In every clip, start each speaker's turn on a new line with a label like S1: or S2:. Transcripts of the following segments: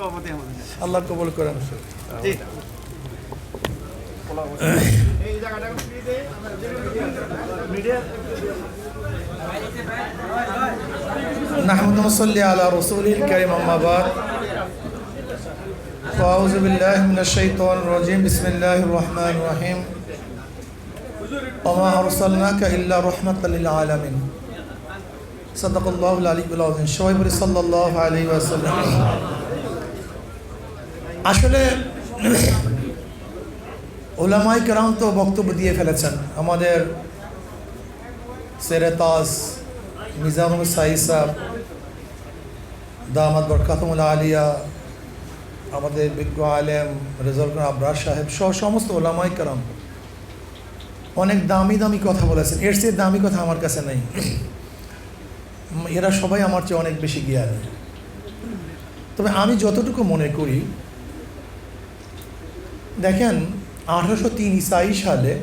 S1: সভাপতি আমাদের
S2: আল্লাহ কবুল করেন
S1: জি এই জায়গাটা মিডিয়া
S2: نحمد ونصلي على رسوله الكريم أما بعد فأعوذ بالله من الشيطان الرجيم بسم الله الرحمن الرحيم وما أرسلناك إلا رحمة للعالمين صدق الله العلي العظيم সবাই বলি সাল্লাল্লাহু আলাইহি ওয়াসাল্লাম আসলে, ওলামাই কেরাম তো বক্তব্য দিয়ে ফেলেছেন। আমাদের সেরেতাস মিজানুল সাইসাব দামাদ বরকাতমুল আলিয়া, আমাদের বিজ্ঞ আলেম রেজল আবরার সাহেব সহ সমস্ত ওলামাই কারাম অনেক দামি দামি কথা বলেছেন। এর চেয়ে দামি কথা আমার কাছে নেই। এরা সবাই আমার চেয়ে অনেক বেশি জ্ঞানী। তবে আমি যতটুকু মনে করি দেখেন, আঠারোশো তিন ইসাই সালে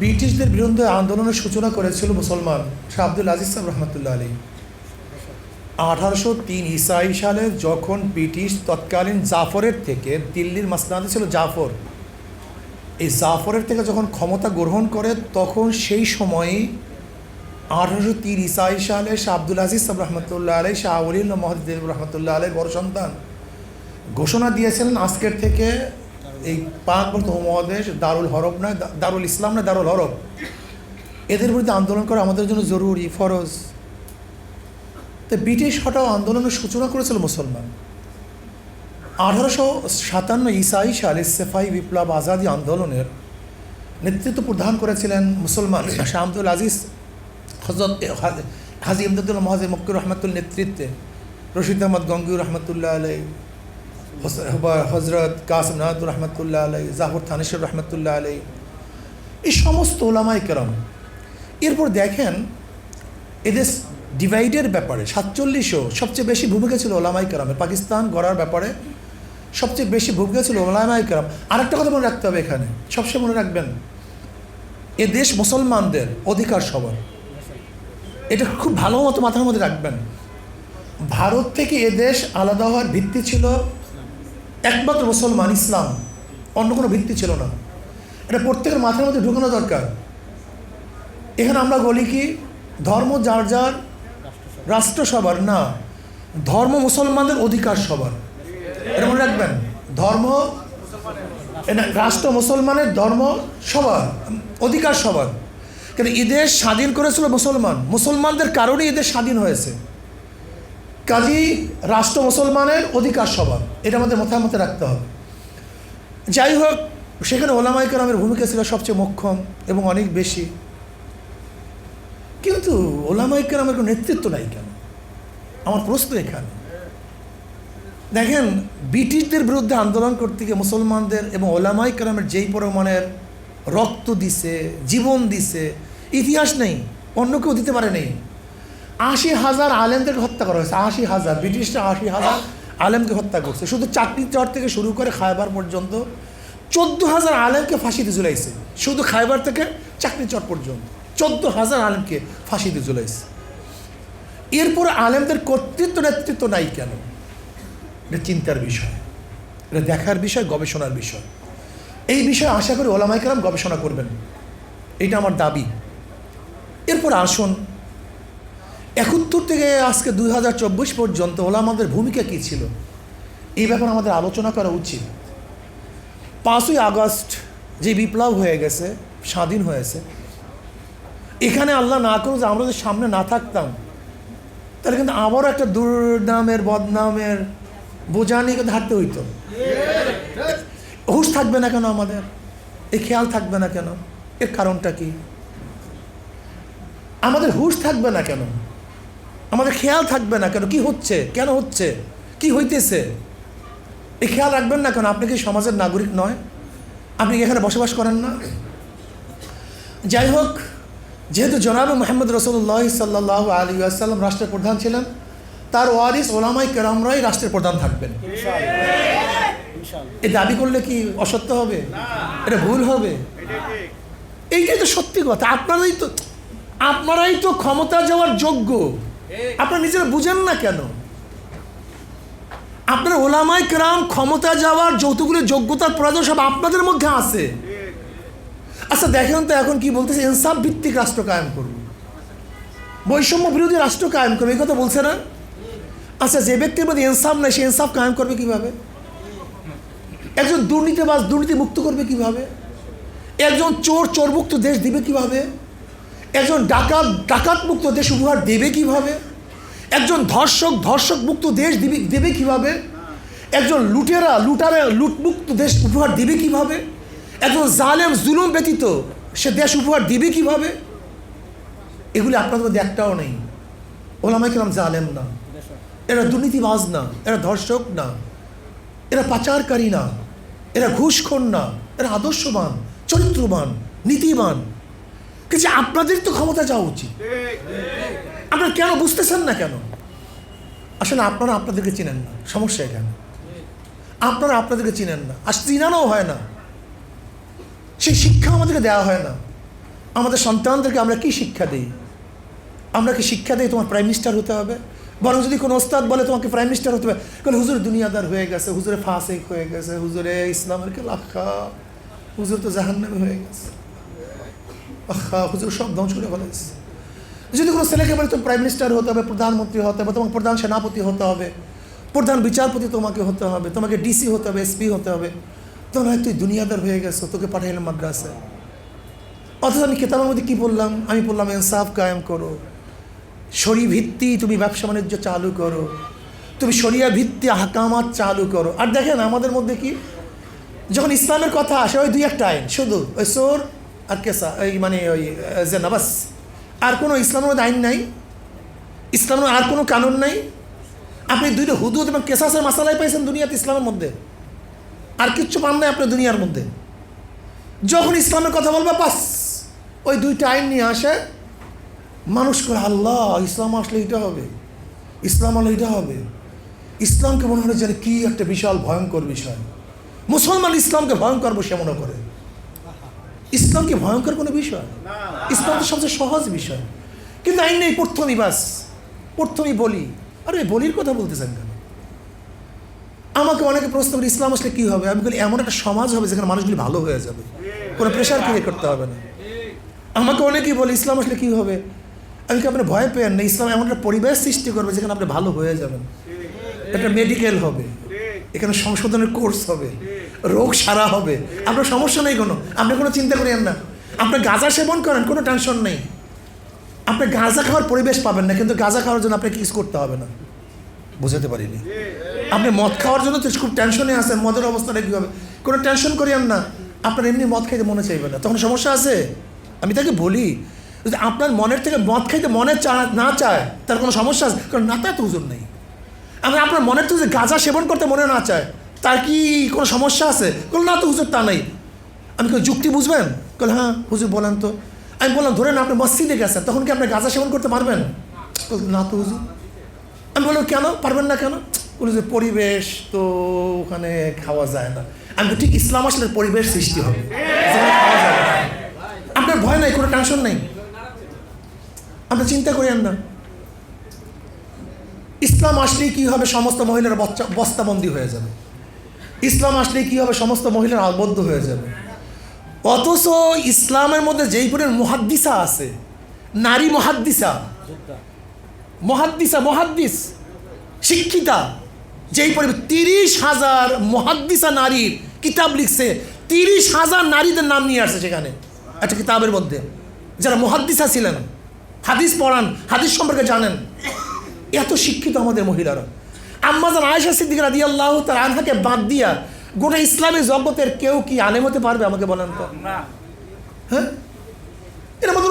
S2: ব্রিটিশদের বিরুদ্ধে আন্দোলনের সূচনা করেছিল মুসলমান শাহ আব্দুল আজিজ সাহেব রহমতুল্লাহ আলী আঠারোশো তিন ইসাই সালে যখন ব্রিটিশ তৎকালীন জাফরের থেকে দিল্লির মাসনাদে ছিল জাফর, এই জাফরের থেকে যখন ক্ষমতা গ্রহণ করে, তখন সেই সময়ে আঠারোশো তিন ইসাই সালে শাহ আব্দুল আজিজ সাহেব রহমতুল্লাহ আলী শাহ আউলিল মহদ্দিন রহমতুল্লাহ আলের বড় সন্তান। ঘোষণা দিয়েছিলেন আজকের থেকে এই পাকবর্ত মহাদেশ দারুল হরব নয় দারুল ইসলাম না দারুল হরব এদের বিরুদ্ধে আন্দোলন করা আমাদের জন্য জরুরি, ফরজ। তো ব্রিটিশ হটাও আন্দোলনের সূচনা করেছিল মুসলমান। আঠারোশো সাতান্ন ইসাই সালে সেফাই বিপ্লব আজাদি আন্দোলনের নেতৃত্ব প্রদান করেছিলেন মুসলমান শাহ আব্দুল আজিজ হজরত হাজি ইমদাদুল মহাজির মক্কুর রহমতুল নেতৃত্বে। রশিদ আহমদ গঙ্গুর রহমতুল্লাহ আলাই হজরত কাসম নাহাদুর রহমতুল্লাহ আলাই জাফর থানেশ্বর রহমতুল্লাহ আলাই এই সমস্ত ওলামাই কেরাম, এরপর দেখেন এদের ডিভাইডের ব্যাপারে সাতচল্লিশও সবচেয়ে বেশি ভূমিকা ছিল ওলামাই কেরামের, পাকিস্তান গড়ার ব্যাপারে সবচেয়ে বেশি ভূমিকা ছিল ওলামাই কেরাম। আরেকটা কথা মনে রাখতে হবে এখানে, সবসময় মনে রাখবেন, এ দেশ মুসলমানদের অধিকার সবার। এটা খুব ভালো মতো মাথার মধ্যে রাখবেন। ভারত থেকে এদেশ আলাদা হওয়ার ভিত্তি ছিল একমাত্র মুসলমান, ইসলাম। অন্য কোনো ভিত্তি ছিল না। এটা প্রত্যেকের মাথার মধ্যে ঢুকানো দরকার। এখানে আমরা বলি কি, ধর্ম যার যার, রাষ্ট্র সবার, না। ধর্ম মুসলমানদের অধিকার সবার। এটা মনে রাখবেন, ধর্ম রাষ্ট্র মুসলমানের ধর্ম সবার, অধিকার সবার। কিন্তু ঈদের স্বাধীন করেছিল মুসলমান। মুসলমানদের কারণে ঈদের স্বাধীন হয়েছে। কাজী রাষ্ট্র মুসলমানের অধিকার সবার এটা আমাদের মাথায় রাখতে হবে। যাই হোক, সেখানে ওলামাই কালামের ভূমিকা ছিল সবচেয়ে মোক্ষম এবং অনেক বেশি। কিন্তু ওলামাই কালামের কোনো নেতৃত্ব নাই কেন? আমার প্রশ্ন এখানে। দেখেন, ব্রিটিশদের বিরুদ্ধে আন্দোলন করতে গিয়ে মুসলমানদের এবং ওলামাই কালামের যেই পরিমাণের রক্ত দিছে, জীবন দিছে, ইতিহাস নেই, অন্য কেউ দিতে পারে নেই। আশি হাজার আলেমদেরকে হত্যা করা হয়েছে, আশি হাজার, ব্রিটিশরা আশি হাজার আলেমকে হত্যা করছে। শুধু চাকরি চর থেকে শুরু করে খায়বার পর্যন্ত চোদ্দ হাজার আলেমকে ফাঁসিতে ঝুলাইছে। শুধু খায়বার থেকে চাকরি চর পর্যন্ত চোদ্দ হাজার আলেমকে ফাঁসিতে ঝুলাইছে। এরপর আলেমদের কর্তৃত্ব নেতৃত্ব নাই কেন? এটা চিন্তার বিষয়। এটা দেখার বিষয়, গবেষণার বিষয়। এই বিষয়ে আশা করি ওলামাইকার গবেষণা করবেন। এটা আমার দাবি। এরপর আসুন একাত্তর থেকে আজকে দুই হাজার চব্বিশ পর্যন্ত ওলামাদের ভূমিকা কী ছিল? এই ব্যাপারে আমাদের আলোচনা করা উচিত। পাঁচই আগস্ট যে বিপ্লব হয়ে গেছে, স্বাধীন হয়েছে, এখানে আল্লাহ না করুন যে আমরা যদি সামনে না থাকতাম, তাহলে কিন্তু আবারও একটা দুর্নামের, বদনামের বোঝা নিয়ে কিন্তু হাঁটতে হইতো। হুশ থাকবে না কেন আমাদের? এই খেয়াল থাকবে না কেন? এর কারণটা কি? আমাদের হুশ থাকবে না কেন? আমাদের খেয়াল থাকবে না কেন? কি হচ্ছে? কেন হচ্ছে? কি হইতেছে? এই খেয়াল রাখবেন না কেন? আপনি কি সমাজের নাগরিক নয়? আপনি কি এখানে বসবাস করেন না? যাই হোক যেহেতু জনাব মোহাম্মদ রসুল্লাহ সাল্লাহ আলী আসাল্লাম রাষ্ট্রের প্রধান ছিলেন তার ওয়ারিস ওলামাই কেরামরাই রাষ্ট্রের প্রধান থাকবেন। এই দাবি করলে কি অসত্য হবে? এটা ভুল হবে? এইটাই তো সত্যি কথা। আপনারাই তো আপনারাই তো ক্ষমতা যাওয়ার যোগ্য। আপনারা নিজেরা বুঝেন না কেন? আপনার ওলামাই কেরাম ক্ষমতা যাওয়ার যৌতুকগুলির যোগ্যতার প্রয়োজন সব আপনাদের মধ্যে আছে। আচ্ছা দেখেন তো এখন কি বলতেছে ইনসাফ ভিত্তিক রাষ্ট্র কায়েম করব বৈষম্য বিরোধী রাষ্ট্র কায়েম করবে এই কথা বলছে না? আচ্ছা যে ব্যক্তির মধ্যে ইনসাফ নাই, সে ইনসাফ কায়েম করবে কীভাবে? একজন দুর্নীতিবাজ দুর্নীতি মুক্ত করবে কীভাবে? একজন চোর, চোরমুক্ত দেশ দিবে কীভাবে? একজন ডাকাত ডাকাত মুক্ত দেশ উপহার দেবে কীভাবে? একজন ধর্ষক ধর্ষক মুক্ত দেশ দিবে, দেবে কীভাবে? একজন লুটেরা, লুটারে, লুটমুক্ত দেশ উপহার দিবে কীভাবে? একজন জালেম, জুলুম ব্যতীত সে দেশ উপহার দিবে কীভাবে? এগুলি আপনাদের মধ্যে একটাও নেই। ওলামাই কিরাম জালেম না। এরা দুর্নীতিবাজ না। এরা ধর্ষক না। এরা পাচারকারী না। এরা ঘুষখোর না। এরা আদর্শবান, চরিত্রবান, নীতিবান। কিন্তু আপনাদের তো ক্ষমতা যাওয়া উচিত। আপনারা কেন বুঝতেছেন না কেন? আসলে আপনারা আপনাদেরকে চিনেন না। সমস্যা এখানে। আপনারা আপনাদেরকে চিনেন না। আর চিনানো হয় না। সেই শিক্ষা আমাদেরকে দেওয়া হয় না। আমাদের সন্তানদেরকে আমরা কি শিক্ষা দিই? আমরা কি শিক্ষা দিই তোমার প্রাইম মিনিস্টার হতে হবে? বরং যদি কোনো ওস্তাদ বলে তোমাকে প্রাইম মিনিস্টার হতে হবে কারণ হুজুর, দুনিয়াদার হয়ে গেছে। হুজুরে ফাসেক হয়ে গেছে। হুজুরে ইসলামের কে লাখা? হুজুর তো জাহান্নামে হয়ে গেছে। হুজুর সব ধ্বংস করে ফেলেছে যদি কোনো ছেলেকে বলে তুমি প্রাইম মিনিস্টার হতে হবে, প্রধানমন্ত্রী হতে হবে, তোমাকে প্রধান সেনাপতি হতে হবে, প্রধান বিচারপতি তোমাকে হতে হবে, তোমাকে ডিসি হতে হবে এসপি হতে হবে তো নয় তুই দুনিয়াদার হয়ে গেছো, তোকে পাঠাইলাম মাদ্রাসায়। অথচ আমি কেতাবের মধ্যে কী বললাম আমি বললাম ইনসাফ কায়েম করো। ভিত্তি তুমি ব্যবসা বাণিজ্য চালু করো। তুমি শরিয়া ভিত্তি হাকামাত চালু করো। আর দেখেন আমাদের মধ্যে কি? যখন ইসলামের কথা আসে, ওই দুই একটা আইন, শুধু, ওই সোর আর কেসা, এই মানে ওই জেনা বাস আর কোনো ইসলামের মধ্যে আইন নাই? ইসলামের আর কোনো কানুন নাই? আপনি দুইটা হুদুদ এবং কেসাসের মাসালাই পাইছেন দুনিয়াতে ইসলামের মধ্যে। আর কিচ্ছু পান নাই আপনি দুনিয়ার মধ্যে। যখন ইসলামের কথা বলবে, বাস, ওই দুইটা আইন নিয়ে আসে, মানুষ করে, আল্লাহ, ইসলাম আসলে এটা হবে। ইসলাম আলো এটা হবে। ইসলামকে মনে হয় যেন কি একটা বিশাল ভয়ঙ্কর বিষয়। মুসলমান ইসলামকে ভয়ঙ্কর বসে মনে করে। ইসলাম কি ভয়ঙ্কর কোনো বিষয়। ইসলাম তো সবচেয়ে সহজ বিষয়। কিন্তু আইন নেই প্রথমই বাস প্রথমেই বলি। আরে বলির কথা বলতেছেন কেন? আমাকে অনেকে প্রশ্ন করে ইসলাম আসলে কী হবে? আমি বলি এমন একটা সমাজ হবে যেখানে মানুষগুলি ভালো হয়ে যাবে। কোনো প্রেশার ক্রিয়েট করতে হবে না। আমাকে অনেকেই বলে ইসলাম আসলে কী হবে? আমি কি আপনি ভয় পেয়েন? না ইসলাম এমন একটা পরিবেশ সৃষ্টি করবে যেখানে আপনি ভালো হয়ে যাবেন। একটা মেডিকেল হবে। এখানে সংশোধনের কোর্স হবে। রোগ সারা হবে। আপনার সমস্যা নেই কোনো? আপনি কোনো চিন্তা করেন না। আপনি গাঁজা সেবন করেন, কোনো টেনশন নেই। আপনি গাঁজা খাওয়ার পরিবেশ পাবেন না, কিন্তু গাঁজা খাওয়ার জন্য আপনাকে কিছু করতে হবে না। বুঝাতে পারিনি। আপনি মদ খাওয়ার জন্য তো খুব টেনশনে আছেন, মদের অবস্থাটা কী হবে? কোনো টেনশন করিয়েন না। আপনার এমনি মদ খাইতে মনে চাইবে না। তখন সমস্যা আছে? আমি তাকে বলি, যদি আপনার মনের থেকে মদ খাইতে মনে চা না চায়, তার কোনো সমস্যা আছে? কারণ না, তার তো হুজুর নেই। আমি আপনার মনে থেকে যে গাঁজা সেবন করতে মনে না চায়। তার কি কোনো সমস্যা আছে? কোনো না তো হুজুর, তা নেই। আমি কেউ যুক্তি বুঝবেন? বলে হ্যাঁ হুজুর, বলেন তো। আমি বললাম, ধরেন আপনি মসজিদে গেছেন, তখন কি আপনি গাঁজা সেবন করতে পারবেন? না তো হুজুর। আমি বললাম, কেন? পারবেন না কেন? বলে যে পরিবেশ তো ওখানে খাওয়া যায় না। আমি ঠিক ইসলাম আসলে পরিবেশ সৃষ্টি হবে। আপনার ভয় নাই, কোনো টেনশন নেই। আপনি চিন্তা করেন না। ইসলাম আসলেই কী হবে সমস্ত মহিলার বস্তাবন্দি হয়ে যাবে? ইসলাম আসলেই কী হবে সমস্ত মহিলারা আবদ্ধ হয়ে যাবে? অথচ ইসলামের মধ্যে যেই পরিমাণ মহাদ্দিসা আছে, নারী মহাদ্দিসা মহাদ্দিসা, মহাদ্দিস, শিক্ষিতা, যেই পরিমাণ তিরিশ হাজার মহাদ্দিসা নারীর কিতাব লিখছে, তিরিশ হাজার নারীদের নাম নিয়ে আসছে সেখানে, একটা কিতাবের মধ্যে, যারা মহাদ্দিসা ছিলেন, হাদিস পড়ান, হাদিস সম্পর্কে জানেন। এত শিক্ষিত আমাদের মহিলারা। আম্মাজান আয়েশা সিদ্দিক রাদি আল্লাহ তার আনহাকে বাদ দিয়া গোটা ইসলামী জগতের কেউ কি আলেম হতে পারবে আমাকে বলেন তো? হ্যাঁ? এটা আমাদের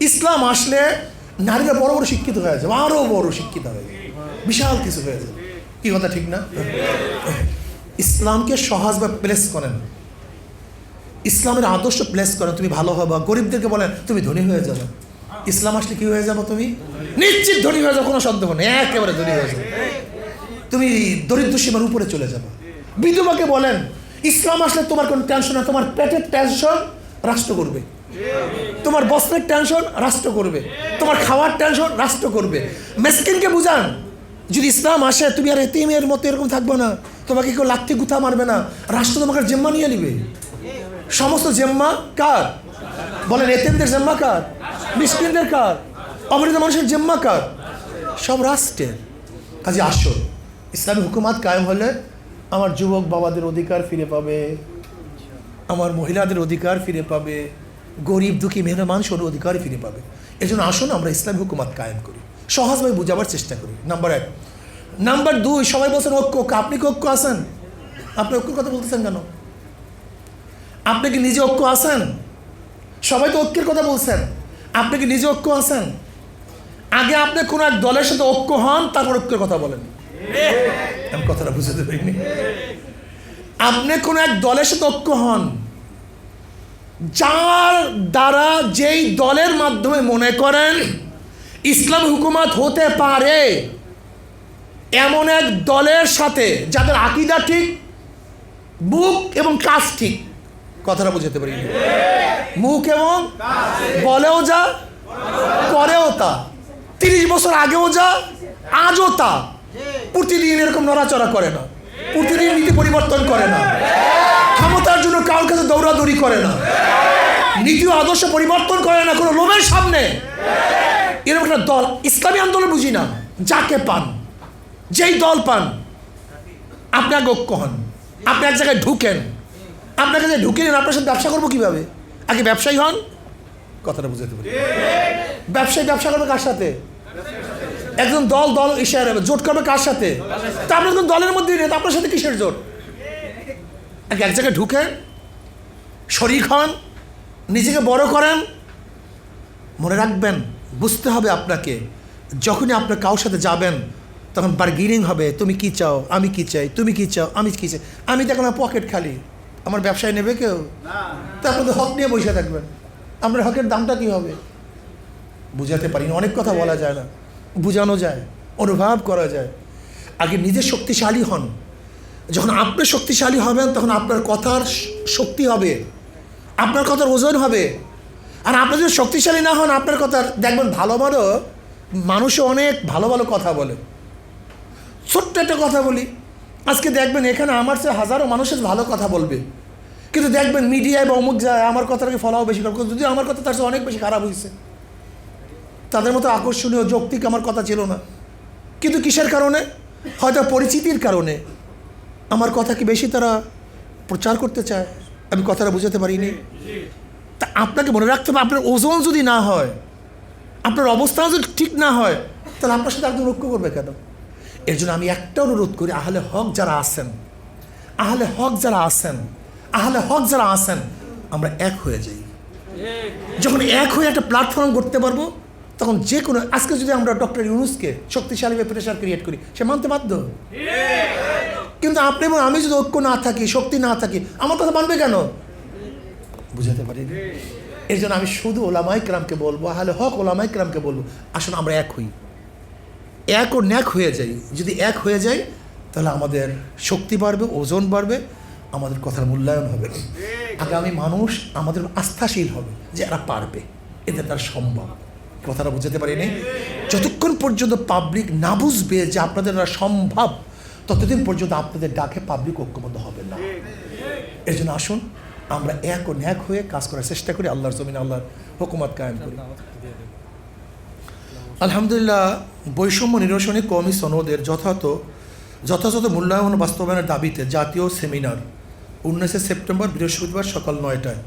S2: ইসলাম আসলে নারীরা বড় বড় শিক্ষিত হয়ে যাবে আরও বড় শিক্ষিত হয়ে যাবে। বিশাল কিছু হয়ে যাবে। কি কথা ঠিক না? ইসলামকে সহজ বা প্লেস করেন। ইসলামের আদর্শ প্লেস করেন। তুমি ভালো হবে গরিবদেরকে বলেন তুমি ধনী হয়ে যাবে। ইসলাম আসলে কি হয়ে যাব তুমি? নিশ্চিত ধনী হয়ে যাও কোনো সন্দেহ নেই, একেবারে ধনী হয়ে যাবে তুমি দরিদ্র সীমার উপরে চলে যাবে। বিধবাকে বলেন, ইসলাম আসলে তোমার কোনো টেনশন না, তোমার পেটের টেনশন রাষ্ট্র করবে। তোমার বস্ত্রের টেনশন রাষ্ট্র করবে। তোমার খাওয়ার টেনশন রাষ্ট্র করবে। মেসকিনকে বুঝান, যদি ইসলাম আসে, তুমি আর এতিমের মতো এরকম থাকবে না, তোমাকে কেউ লাথি গুথা মারবে না, রাষ্ট্র তোমাকে জেম্মা নিয়ে নিবে। সমস্ত জেম্মা কার? বলেন, এতিমদের জেম্মা কার? মিসকিনদের কার? অবরিত মানুষের জেম্মা কার? সব রাষ্ট্রের। কাজে আসো ইসলামী হুকুমাত কায়েম হলে আমার যুবক বাবাদের অধিকার ফিরে পাবে, আমার মহিলাদের অধিকার ফিরে পাবে, গরিব, দুঃখী মেহনত মানুষের অধিকার ফিরে পাবে। এজন্য আসুন, আমরা ইসলামী হুকুমাত কায়েম করি। সহজভাবে বুঝাবার চেষ্টা করি। নাম্বার এক। নাম্বার দুই, সবাই বলছেন ঐক্য। ঐক্য। আপনি কি ঐক্য আছেন? আপনি ঐক্যর কথা বলতেছেন কেন? আপনি কি নিজে ঐক্য আছেন? সবাই তো ঐক্যের কথা বলছেন। আপনি কি নিজে ঐক্য আছেন? আগে আপনি কোনো এক দলের সাথে ঐক্য হন, তারপর ঐক্যের কথা বলেন। আমি কথাটা বুঝতে পারিনি। আপনি কোনো এক দলের সাথে ঐক্য হন, যার দ্বারা যেই দলের মাধ্যমে মনে করেন ইসলাম হুকুমাত হতে পারে, এমন এক দলের সাথে যাদের আকিদা ঠিক, মুখ এবং কাজ ঠিক, কথাটা বুঝতে পারি মুখ এবং বলেও যা করেও তা। তিরিশ বছর আগেও যা, আজও তা। প্রতিদিন এরকম নড়াচড়া করে না। প্রতিদিন নীতি পরিবর্তন করে না। ক্ষমতার জন্য কারোর কাছে দৌড়াদৌড়ি করে না। নীতি আদর্শ পরিবর্তন করে না কোনো লোভের সামনে। এরকম একটা দল, ইসলামী আন্দোলন বুঝি না, যাকে পান, যেই দল পান, আপনি আগে হন। আপনি এক জায়গায় ঢুকেন। আপনার কাছে ঢুকে নেন, আপনার সাথে ব্যবসা করব কীভাবে? আগে ব্যবসায়ী হন কথাটা বুঝতে পারি। ব্যবসায়ী ব্যবসা করবে কার সাথে? একজন দল দল ইশারা জোট করবে কার সাথে? তা আপনার কোন দলের মধ্যে নেই আপনার সাথে কিসের জোট? আগে এক জায়গায় ঢুকে শরিক হন, নিজেকে বড় করেন, মনে রাখবেন, বুঝতে হবে আপনাকে, যখনই আপনার কারোর সাথে যাবেন, তখন বার্গেনিং হবে, তুমি কি চাও, আমি কি চাই, তুমি কি চাও, আমি কি চাই। আমি তো এখন পকেট খালি, আমার ব্যবসায় নেবে কেউ? তা আপনাদের হক নিয়ে বসে থাকবেন। আপনার হকের দামটা কী হবে? বুঝাতে পারি অনেক কথা বলা যায় না, বোঝানো যায়, অনুভব করা যায়। আগে নিজে শক্তিশালী হন। যখন আপনি শক্তিশালী হবেন, তখন আপনার কথার শক্তি হবে। আপনার কথার ওজন হবে। আর আপনি যদি শক্তিশালী না হন, আপনার কথার দেখবেন ভালো ভালো মানুষও অনেক ভালো ভালো কথা বলে। ছোট্ট একটা কথা বলি। আজকে দেখবেন এখানে আমার সে হাজারো মানুষের ভালো কথা বলবে। কিন্তু দেখবেন মিডিয়ায় বা অমুক যায় আমার কথাটাকে ফলাও বেশি করে। যদি আমার কথা তার চেয়ে অনেক বেশি খারাপ হয়েছে তাদের মতো আকর্ষণীয়, যৌক্তিক আমার কথা ছিল না। কিন্তু কিসের কারণে? হয়তো পরিচিতির কারণে। আমার কথা কি বেশি তারা প্রচার করতে চায়? আমি কথাটা বুঝাতে পারিনি। তা আপনাকে মনে রাখতে হবে, আপনার ওজন যদি না হয়, আপনার অবস্থান যদি ঠিক না হয়, তাহলে আপনার সাথে একজন ঐক্য করবে কেন? এর জন্য আমি একটা অনুরোধ করি, আহলে হক যারা আছেন, আহলে হক যারা আছেন আহলে হক যারা আসেন আমরা এক হয়ে যাই। যখন এক হয়ে একটা প্ল্যাটফর্ম করতে পারব, তখন যে কোনো আজকে যদি আমরা ডক্টর ইউনুসকে শক্তিশালী প্রেশার ক্রিয়েট করি, সে মানতে বাধ্য? কিন্তু আপনি এবং আমি যদি ঐক্য না থাকি, শক্তি না থাকি, আমার কথা মানবে কেন? বুঝাতে পারি এর জন্য আমি শুধু ওলামাই ক্রামকে বলব, আহলে হক ওলামাই ক্রামকে বলব, আসুন আমরা এক হই। এক ও ন্যাক হয়ে যাই। যদি এক হয়ে যাই, তাহলে আমাদের শক্তি বাড়বে, ওজন বাড়বে আমাদের কথার মূল্যায়ন হবে আগামী মানুষ আমাদের আস্থাশীল হবে যে এরা পারবে। এদের তার সম্ভব। কথাটা বুঝাতে পারিনি? যতক্ষণ পর্যন্ত পাবলিক না বুঝবে যে আপনাদের দ্বারা সম্ভব, ততদিন পর্যন্ত আপনাদের ডাকে পাবলিক ঐক্যবদ্ধ হবে না। এর জন্য আসুন, আমরা এক ও ন্যাক হয়ে কাজ করার চেষ্টা করি, আল্লাহর জমিন আল্লাহর হুকুমত কায়েম করি। আলহামদুলিল্লাহ, বৈষম্য নিরসনে কমি সনদের যথাযথ যথাযথ মূল্যায়ন বাস্তবায়নের দাবিতে জাতীয় সেমিনার উনিশে সেপ্টেম্বর বৃহস্পতিবার সকাল নয়টায়।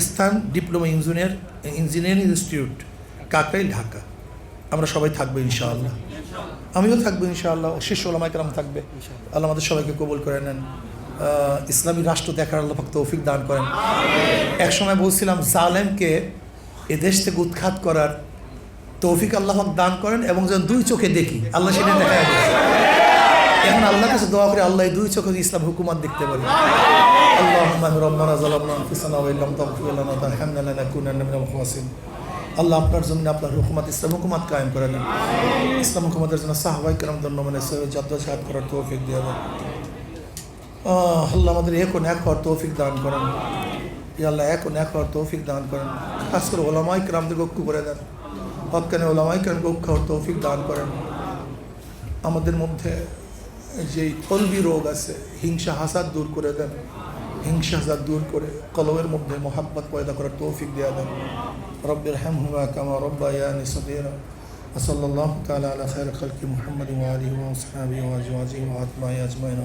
S2: স্থান ডিপ্লোমা ইঞ্জিনিয়ার ইঞ্জিনিয়ারিং ইনস্টিটিউট কাকাই ঢাকা। আমরা সবাই থাকব ইনশাআল্লাহ। আমিও থাকব ইনশাআল্লাহ। শিষ্য ওলামাইকরাম থাকবে। আল্লাহ আমাদের সবাইকে কবুল করে নেন। ইসলামী রাষ্ট্র দেখার আল্লাহ তৌফিক দান করেন। এক সময় বলছিলাম জালেমকে এ দেশ থেকে উৎখাত করার তৌফিক আল্লাহ দান করেন এবং যেন দুই চোখে দেখি। আল্লাহ সেটা দেখা এখন আল্লাহ কাছে দোয়া করে, আল্লাহ দুই চোখে ইসলাম হুকুমত দেখতে পারি। আল্লাহ আল্লাহ আপনার জন্য আপনার হুকুমত, ইসলাম হুকুমত কায়েম করে নেন। ইসলাম হুকুমতের জন্য সাহবাই কেরাম ধন্য মানে জাদ্দাসাদ করার তৌফিক দিয়ে দেন। আল্লাহ আমাদের এখন এক হওয়ার তৌফিক দান করেন। আল্লাহ এক এক হওয়ার তৌফিক দান করেন। খাস করে ওলামাই কেরামদেরকে গক্ষ করে দেন। হৎকানে ওলামাই ক্রাম গক্ষ হওয়ার তৌফিক দান করেন। আমাদের মধ্যে যে কলবি রোগ আছে হিংসা হাসাদ দূর করে দেন হিংসা হাসাদ দূর করে কলবের মধ্যে মোহাব্বত পয়দা করার তৌফিক দেওয়া দেন রব্বের হ্যাম হুমা কামা রব্বা ইয়ানি সদিরা وصلى الله تعالى على خير خلق محمد وآله وأصحابه وأزواجه وأتباعه أجمعين